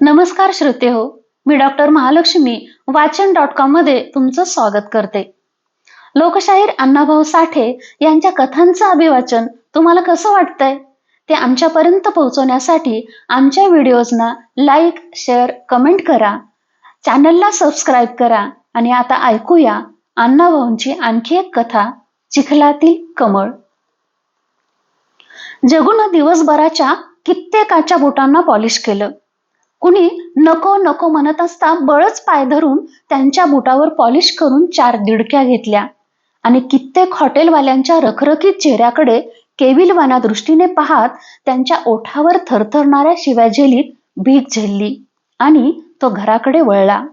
नमस्कार श्रोते हो. मी डॉक्टर महालक्ष्मी वाचन डॉट कॉममध्ये तुमचं स्वागत करते. लोकशाहीर अण्णाभाऊ साठे यांच्या कथांचं अभिवाचन तुम्हाला कसं वाटतंय? ते आमच्यापर्यंत पोहोचवण्यासाठी आमच्या व्हिडिओजना लाईक शेअर कमेंट करा. चॅनलला सबस्क्राईब करा आणि आता ऐकूया अण्णाभाऊंची आणखी एक कथा चिखलातील कमळ. जगून दिवसभराच्या कित्येकाच्या बोटांना पॉलिश केलं. कुणी नको नको म्हणत असता बळच पाय धरून त्यांच्या बुटावर पॉलिश करून चार दिडक्या घेतल्या. आणि कित्येक हॉटेलवाल्यांच्या रखरखीत चेहऱ्याकडे केविलवाना दृष्टीने पाहत त्यांच्या ओठावर थरथरणाऱ्या शिव्या झेलीत भीक झेलली आणि तो घराकडे वळला.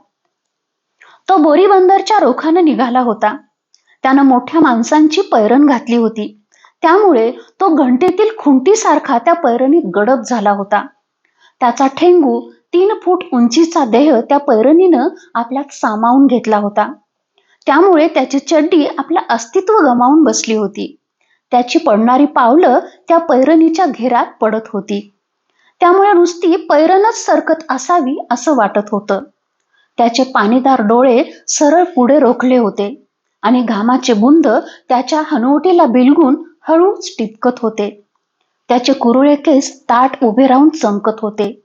तो बोरीबंदरच्या रोखानं निघाला होता. त्यानं मोठ्या माणसांची पैरण घातली होती. त्यामुळे तो घंटेतील खुंटीसारखा त्या पैरणीत गडप झाला होता. त्याचा ठेंगू तीन फूट उंचीचा देह त्या पैरणीनं आपल्यात सामावून घेतला होता. त्यामुळे त्याची चड्डी आपलं अस्तित्व गमावून बसली होती. त्याची पडणारी पावलं त्या पैरणीच्या घेरात पडत होती. त्यामुळे नुसती पैरणच सरकत असावी असं वाटत होतं. त्याचे पाणीदार डोळे सरळ पुढे रोखले होते आणि घामाचे बुंद त्याच्या हनुवटीला बिलगून हळूच टिपकत होते. त्याचे कुरुळे केस ताट उभे राहून चमकत होते.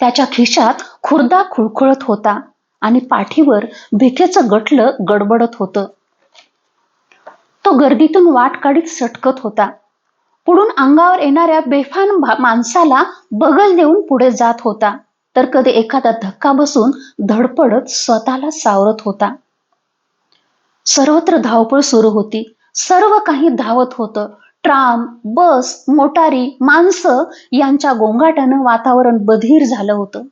त्याच्या खिशात खुर्दा खुळखुळत होता आणि पाठीवर भिकेचं गटलं गडबडत होतं. तो गर्दीतून वाट काढीत सटकत होता. पुढून अंगावर येणाऱ्या बेफान माणसाला बगल देऊन पुढे जात होता. तर कधी एखादा धक्का बसून धडपडत स्वतःला सावरत होता. सर्वत्र धावपळ सुरू होती. सर्व काही धावत होतं. ट्राम बस मोटारी माणसं यांच्या गोंगाटानं वातावरण बधीर झालं होतं.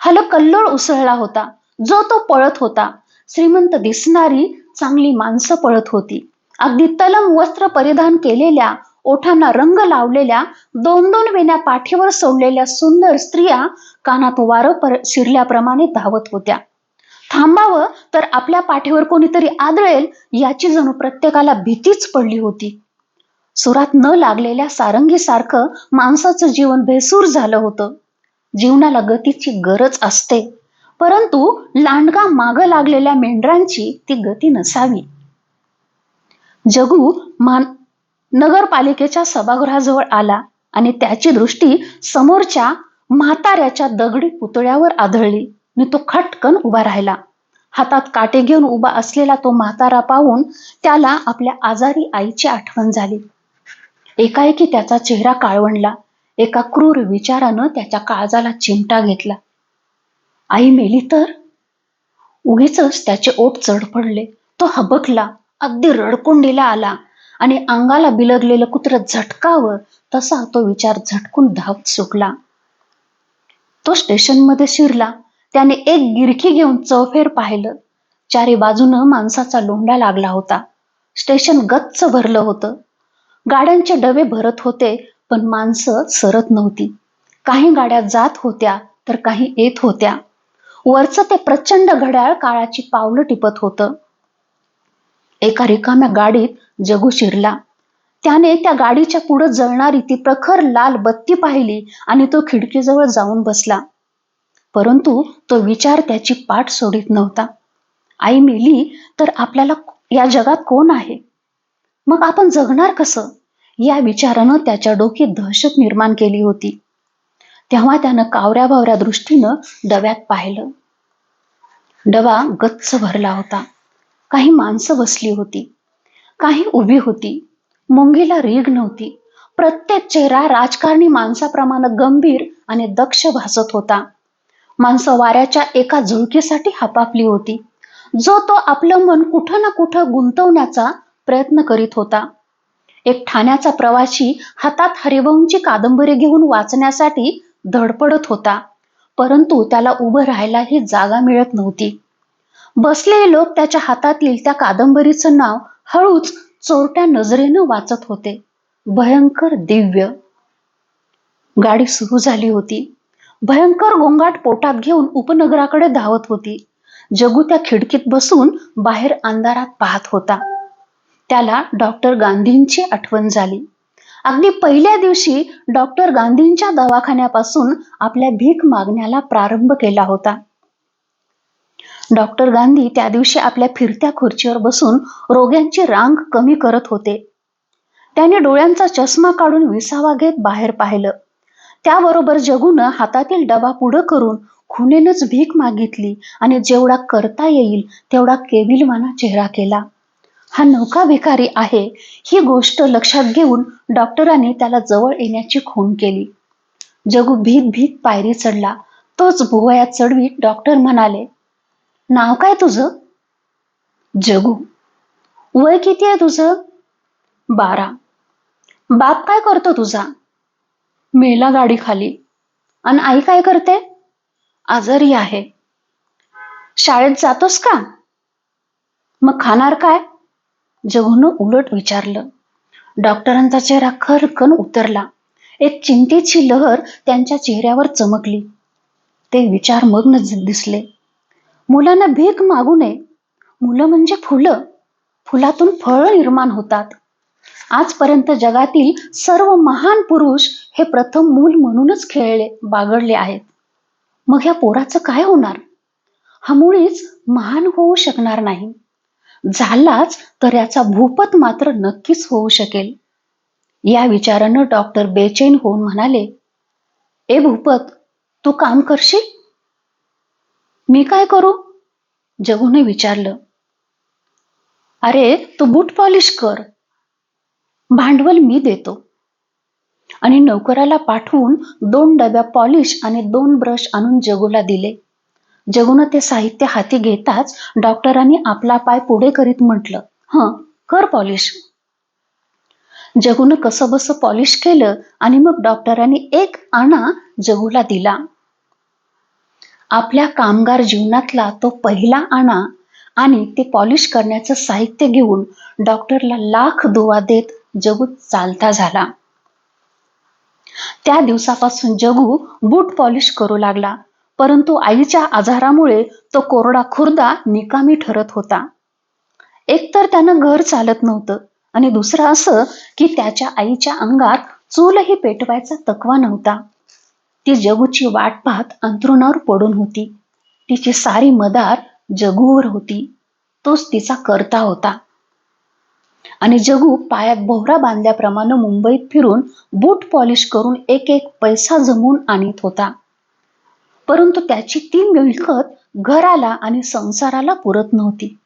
हलकल्लोळ उसळला होता. जो तो पळत होता. श्रीमंत दिसणारी चांगली माणसं पळत होती. अगदी तलम वस्त्र परिधान केलेल्या ओठांना रंग लावलेल्या दोन दोन वेण्या पाठीवर सोडलेल्या सुंदर स्त्रिया कानात वारं शिरल्याप्रमाणे धावत होत्या. थांबावं तर आपल्या पाठीवर कोणीतरी आदळेल याची जणू प्रत्येकाला भीतीच पडली होती. सुरात न लागलेल्या सारंगीसारखं माणसाचं जीवन बेसूर झालं होतं. जीवनाला गतीची गरज असते. परंतु लांडगा माग लागलेल्या मेंढरांची ती गती नसावी. जगू मान नगरपालिकेच्या सभागृहाजवळ आला आणि त्याची दृष्टी समोरच्या म्हाताऱ्याच्या दगडी पुतळ्यावर आढळली आणि तो खटकन उभा राहिला. हातात काटे घेऊन उभा असलेला तो म्हातारा पाहून त्याला आपल्या आजारी आईची आठवण झाली. एकाएकी त्याचा चेहरा काळवणला एका क्रूर विचारानं त्याच्या काळजाला चिमटा घेतला. आई मेली तर? उगीच त्याचे ओठ चढ पडले. तो हबकला अगदी रडकुंडीला आला आणि अंगाला बिलगलेलं कुत्र झटकावं तसा तो विचार झटकून धावत सुटला. तो स्टेशनमध्ये शिरला. त्याने एक गिरखी घेऊन चौफेर पाहिलं. चारी बाजूनं माणसाचा लोंडा लागला होता. स्टेशन गच्च भरलं होतं. गाड्यांचे डबे भरत होते पण माणसं सरत नव्हती. काही गाड्या जात होत्या तर काही येत होत्या. वरचं ते प्रचंड घड्याळ काळाची पावलं टिपत होतं. एका रिकाम्या गाडीत जगू शिरला. त्याने त्या गाडीच्या पुढे जळणारी ती प्रखर लाल बत्ती पाहिली आणि तो खिडकीजवळ जाऊन बसला. परंतु तो विचार त्याची पाठ सोडित नव्हता. आई मेली तर आपल्याला या जगात कोण आहे? मग आपण जगणार कसं? या विचारानं त्याच्या डोक्यात दहशत निर्माण केली होती. तेव्हा त्यानं कावऱ्या भावऱ्या दृष्टीनं डब्यात पाहिलं. डबा गच्च भरला होता. काही माणसं बसली होती. काही उभी होती. मुंगीला रीग नव्हती. प्रत्येक चेहरा राजकारणी माणसाप्रमाणे गंभीर आणि दक्ष भासत होता. माणसं वाऱ्याच्या एका झुळकीसाठी हपापली होती. जो तो आपलं मन कुठं ना कुठं गुंतवण्याचा प्रयत्न करीत होता. एक ठाण्याचा प्रवासी हातात हरिवंशची कादंबरी घेऊन वाचण्यासाठी धडपडत होता. परंतु त्याला उभं राहायलाही जागा मिळत नव्हती. बसलेले लोक त्याच्या हातातील त्या कादंबरीचं नाव हळूच चोरट्या नजरेनं वाचत होते. भयंकर दिव्य गाडी सुरू झाली होती. भयंकर गोंगाट पोटात घेऊन उपनगराकडे धावत होती. जगू त्या खिडकीत बसून बाहेर अंधारात पाहत होता. त्याला डॉक्टर गांधींची आठवण झाली. अगदी पहिल्या दिवशी डॉक्टर गांधींच्या दवाखान्यापासून आपल्या भीक मागण्याला प्रारंभ केला होता. डॉक्टर गांधी त्या दिवशी आपल्या फिरत्या खुर्चीवर बसून रोग्यांची रांग कमी करत होते. त्याने डोळ्यांचा चष्मा काढून विसावा घेत बाहेर पाहिलं. त्याबरोबर जगूनं हातातील डबा पुढं करून खुनेनच भीक मागितली आणि जेवढा करता येईल तेवढा केविलवाना चेहरा केला. हा नौका भिकारी आहे ही गोष्ट लक्षात घेऊन डॉक्टरांनी त्याला जवळ येण्याची खून केली. जगू भीत भीत पायरी चढला. तोच भुवयात चढवीत डॉक्टर म्हणाले नाव काय तुझं? जगू. वय किती आहे तुझं? बारा. बाप काय करतो तुझा? मेला गाडी खाली. आणि आई काय करते? आजारी आहे. शाळेत जातोस का? मग खाणार काय? जगून उलट विचारलं. डॉक्टरांचा चेहरा खरकन उतरला. एक चिंतेची लहर त्यांच्या चेहऱ्यावर चमकली. ते विचार मग्न दिसले. मुलांना भीक मागू नये. मुलं म्हणजे फुलं. फुलातून फळ निर्माण होतात. आजपर्यंत जगातील सर्व महान पुरुष हे प्रथम मूल म्हणूनच खेळले बागडले आहेत. मग ह्या पोराचं काय होणार? हा मुळीच महान होऊ शकणार नाही. झालाच तर याचा भूपत मात्र नक्कीच होऊ शकेल. या विचारानं डॉक्टर बेचैन होऊन म्हणाले ए भूपत तू काम करशील? मी काय करू? जगूने विचारलं अरे तू बूट पॉलिश कर. भांडवल मी देतो. आणि नोकराला पाठवून दोन डब्या पॉलिश आणि दोन ब्रश आणून जगूला दिले. जगून ते साहित्य हाती घेताच डॉक्टरांनी आपला पाय पुढे करीत म्हटलं ह कर पॉलिश. जगून कसं बस पॉलिश केलं आणि मग डॉक्टरांनी एक आणा जगूला दिला. आपल्या कामगार जीवनातला तो पहिला आणा आणि ते पॉलिश करण्याचं साहित्य घेऊन डॉक्टरला लाख दुवा देत जगू चालता झाला. त्या दिवसापासून जगू बूट पॉलिश करू लागला. परंतु आईच्या आजारामुळे तो कोरडा खुर्दा निकामी ठरत होता. एकतर त्यानं घर चालत नव्हतं आणि दुसरं असं की त्याच्या आईच्या अंगात चूलही पेटवायचा तकवा नव्हता. ती जगूची वाट पाहत अंथरुणावर पडून होती. तिची सारी मदार जगूवर होती. तोच तिचा करता होता. आणि जगू पायात बोहरा बांधल्याप्रमाणे मुंबईत फिरून बूट पॉलिश करून एक एक पैसा जमवून आणत होता. परंतु त्याची ती मिळकत घराला आणि संसाराला पुरत नव्हती.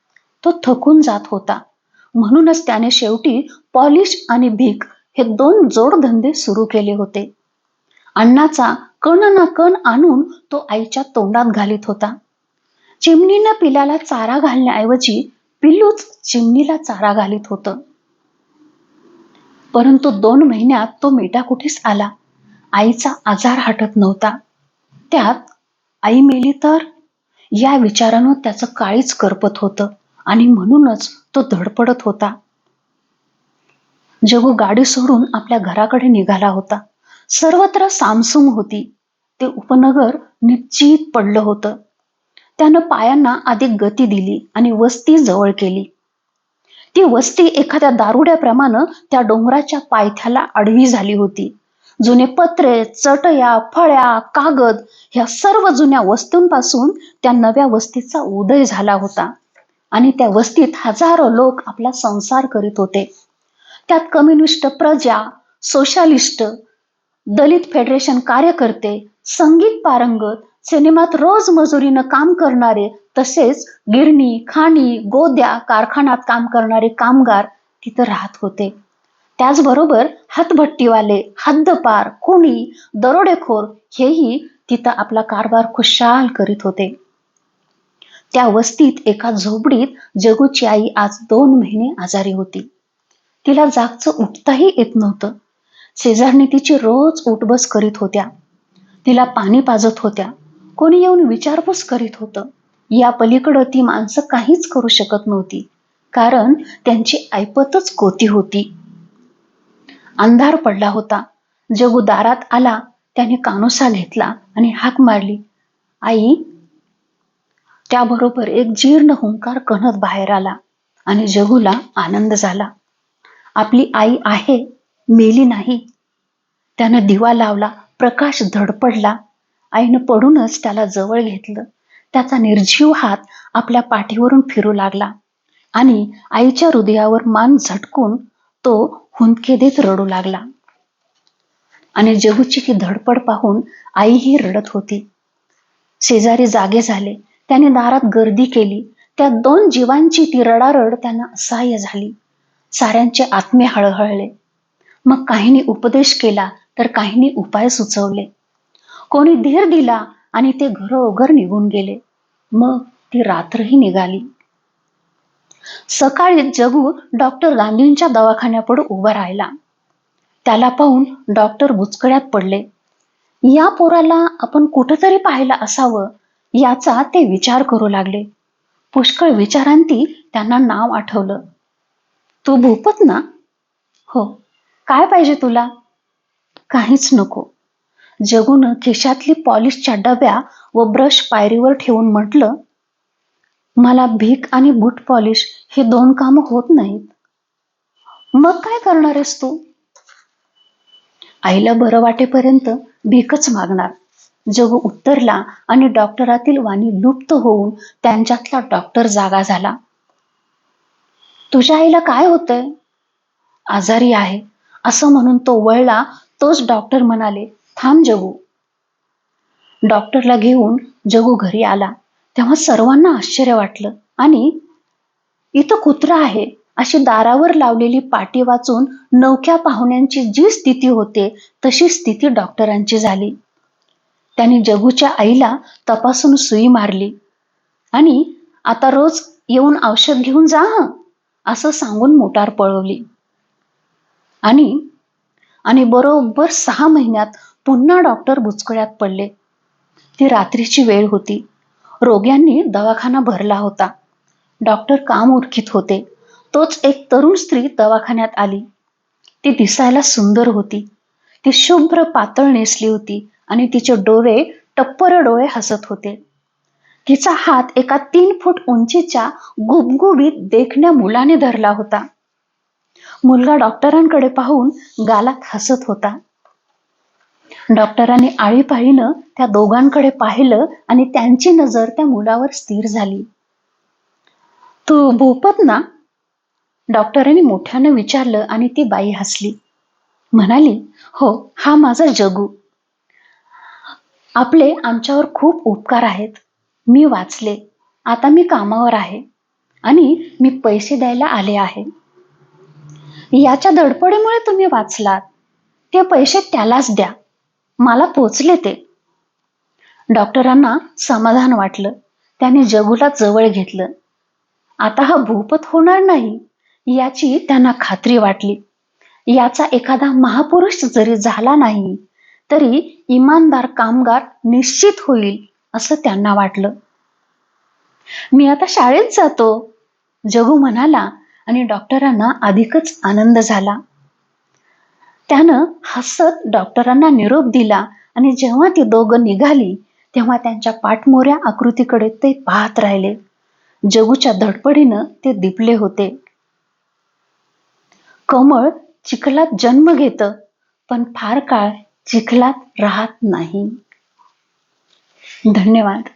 तो थकून जात होता. म्हणूनच त्याने शेवटी पॉलिश आणि भीक हे दोन जोडधंदे सुरू केले होते. अण्णाचा कण ना कण आणून तो आईच्या तोंडात घालीत होता. चिमणीनं पिलाला चारा घालण्याऐवजी पिल्लूच चिमणीला चारा घालीत होत. परंतु दोन महिन्यात तो मेटा कुठेच आला. आईचा आजार हटत नव्हता. त्यात आई मेली तर? या विचारानं त्याचं काळीच करपत होतं आणि म्हणूनच तो धडपडत होता. जगू गाडी सोडून आपल्या घराकडे निघाला होता सर्वत्र सामसूम होती. ते उपनगर निश्चित पडलं होतं. त्यानं पायांना अधिक गती दिली आणि वस्ती जवळ केली. ती वस्ती एखाद्या दारुड्याप्रमाणे त्या डोंगराच्या पायथ्याला आडवी झाली होती. जुने पत्रे चटया फळ्या कागद ह्या सर्व जुन्या वस्तूंपासून त्या नव्या वस्तीचा उदय झाला होता. आणि त्या वस्तीत हजारो लोक आपला संसार करीत होते. त्यात कम्युनिस्ट प्रजा सोशालिस्ट दलित फेडरेशन कार्यकर्ते संगीत पारंगत सिनेमात रोज मजुरीनं काम करणारे तसेच गिरणी खाणी गोद्या कारखान्यात काम करणारे कामगार तिथं राहत होते. त्याचबरोबर हातभट्टीवाले हद्दपार कोणी दरोडेखोर हेही तिथं आपला कारभार खुशाल करीत होते. त्या वस्तीत एका झोपडीत जगूची आई आज दोन महिने आजारी होती. तिला जागचं उठताही येत नव्हतं. शेजारने तिची रोज उठबस करीत होत्या. तिला पाणी पाजत होत्या. कोणी येऊन विचारपूस करीत होतं. या पलीकडं ती माणसं काहीच करू शकत नव्हती. कारण त्यांची ऐपतच कोती होती. अंधार पडला होता. जगू दारात आला त्याने कानोसा घेतला आणि हाक मारली. आई. त्याबरोबर एक जीर्ण हुंकार कणत बाहेर आला आणि जगूला आनंद झाला. आपली आई आहे मेली नाही. त्यानं दिवा लावला प्रकाश धडपडला. आईनं पडूनच त्याला जवळ घेतलं. त्याचा निर्जीव हात आपल्या पाठीवरून फिरू लागला आणि आईच्या हृदयावर मान झटकून तो हुंदके देत रडू लागला. आणि जगूची ती धडपड पाहून आईही रडत होती. शेजारी जागे झाले. त्याने दारात गर्दी केली. त्या दोन जीवांची ती रडारड त्यांना असह्य झाली. साऱ्यांचे आत्मे हळहळले. मग काहींनी उपदेश केला तर काहींनी उपाय सुचवले. कोणी धीर दिला आणि ते घरोघर निघून गेले. मग ती रात्रही निघाली. सकाळी जगू डॉक्टर गांधींच्या दवाखान्यापुढे उभा राहिला. त्याला पाहून डॉक्टर बुचकड्यात पडले. या पोराला आपण कुठंतरी पाहिलं असावं याचा ते विचार करू लागले. पुष्कळ विचारांती त्यांना नाव आठवलं. तू भूपत ना? हो. काय पाहिजे तुला? काहीच नको. जगून खिशातली पॉलिशच्या डब्या व ब्रश पायरीवर ठेवून म्हटलं मला भीक आणि बूट पॉलिश हे दोन काम होत नाहीत. मग काय करणार आहेस तू? आईला बरं वाटेपर्यंत भीकच मागणार. जगू उत्तरला आणि डॉक्टरातील वाणी लुप्त होऊन त्यांच्यातला डॉक्टर जागा झाला. तुझ्या आईला काय होतंय? आजारी आहे असं म्हणून तो वळला तोच डॉक्टर म्हणाले थांब जगू. डॉक्टरला घेऊन जगू घरी आला. तेव्हा सर्वांना आश्चर्य वाटलं. आणि इथं कुत्रा आहे अशी दारावर लावलेली पाटी वाचून नवख्या पाहुण्यांची जी स्थिती होते तशी स्थिती डॉक्टरांची झाली. त्यांनी जगूच्या आईला तपासून सुई मारली. आणि आता रोज येऊन औषध घेऊन जा असं सांगून मोटार पळवली. आणि आणि बरोबर सहा महिन्यात पुन्हा डॉक्टर बुचकळ्यात पडले. ती रात्रीची वेळ होती. रोग्यांनी दवाखाना भरला होता. डॉक्टर काम उरखीत होते. तोच एक तरुण स्त्री दवाखान्यात आली. ती दिसायला सुंदर होती. ती शुभ्र पातळ नेसली होती आणि तिचे डोळे टप्पर डोळे हसत होते. तिचा हात एका तीन फूट उंचीच्या गुबगुबीत देखण्या मुलाने धरला होता. मुलगा डॉक्टरांकडे पाहून गालात हसत होता. डॉक्टरांनी आळीपाळीनं त्या दोघांकडे पाहिलं आणि त्यांची नजर त्या मुलावर स्थिर झाली. तू भूपत ना? डॉक्टरांनी मोठ्यानं विचारलं आणि ती बाई हसली. म्हणाली हो हा माझा जगू. आपले आमच्यावर खूप उपकार आहेत. मी वाचले. आता मी कामावर आहे आणि मी पैसे द्यायला आले आहे. याच्या धडपडीमुळे तुम्ही वाचलात. ते पैसे त्यालाच द्या. मला पोचले ते. डॉक्टरांना समाधान वाटलं. त्याने जगूला जवळ घेतलं. आता हा भूपत होणार नाही याची त्यांना खात्री वाटली. याचा एखादा महापुरुष जरी झाला नाही तरी इमानदार कामगार निश्चित होईल असं त्यांना वाटलं. मी आता शाळेत जातो जगू म्हणाला आणि डॉक्टरांना अधिकच आनंद झाला. त्यानं हसत डॉक्टरांना निरोप दिला आणि जेव्हा ती दोघं निघाली तेव्हा त्यांच्या पाठमोऱ्या आकृतीकडे ते पाहत राहिले. जगूच्या धडपडीनं ते दिपले होते. कमळ चिखलात जन्म घेत पण फार काळ चिखलात राहत नाही. धन्यवाद.